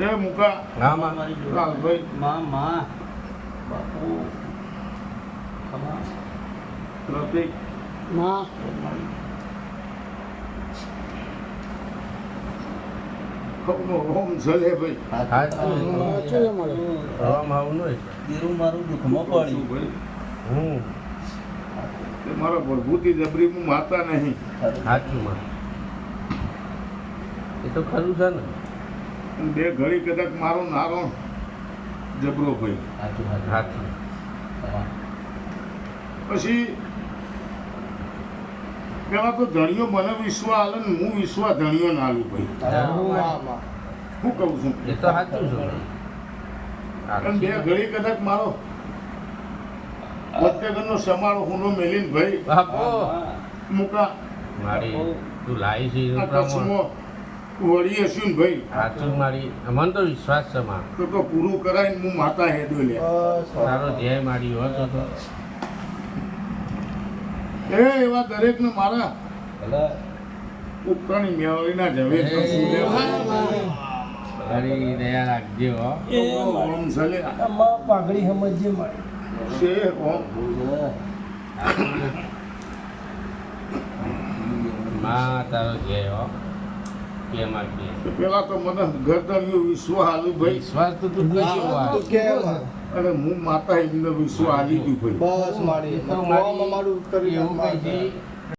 એ મુકા. હા માં. મારી માં માં. બાપુ. ખમા પ્રતિકમાં. રોમ ભાઈ. આવું નહીં દીરું મારું દુઃખમાં પડ્યું. ભાઈ? હું. તે મારા પ્રભુતિ જબરી હું માતા નહીં. સાચું માં. એ તો ખરું છે ને. અને બે ઘડી કદાચ મારો નારો જબરો ભાઈ. પછી પેલા તો ધણીઓ મને વિશ્વ આલે ને હું વિશ્વ ધણીઓ ના આલું ભાઈ. હું કહું છું. એ તો સાચું છે બે ઘડી કદાચ મારો વચ્ચેનો સમાળો હુનો મેલીને ભાઈ બાપો. મુકા. મારી તું લાઈ છે વળી હશું ને ભાઈ. સાચું મારી મને તો વિશ્વાસ છે માં તો તો પૂરું કરાય હું માતા હેડો લે. તારો ધ્યેય મારી હોતો તો એ એવા દરેકને મારા ભલે. મેળવી ના જવે તારી દયા રાખજે હો. ઓમ સલે. પાઘડી સમજે મારી. છે ઓમ. માં તારો જય હો. પેલા તો મને ગરદનિયું વિશ્વ હાલું ભાઈ. વિશ્વાસ તો તું કઈ કે અને હું માતા એમને વિશ્વ હાલી ગયું ભાઈ. બસ મારી. મારું કરી એવું કઈ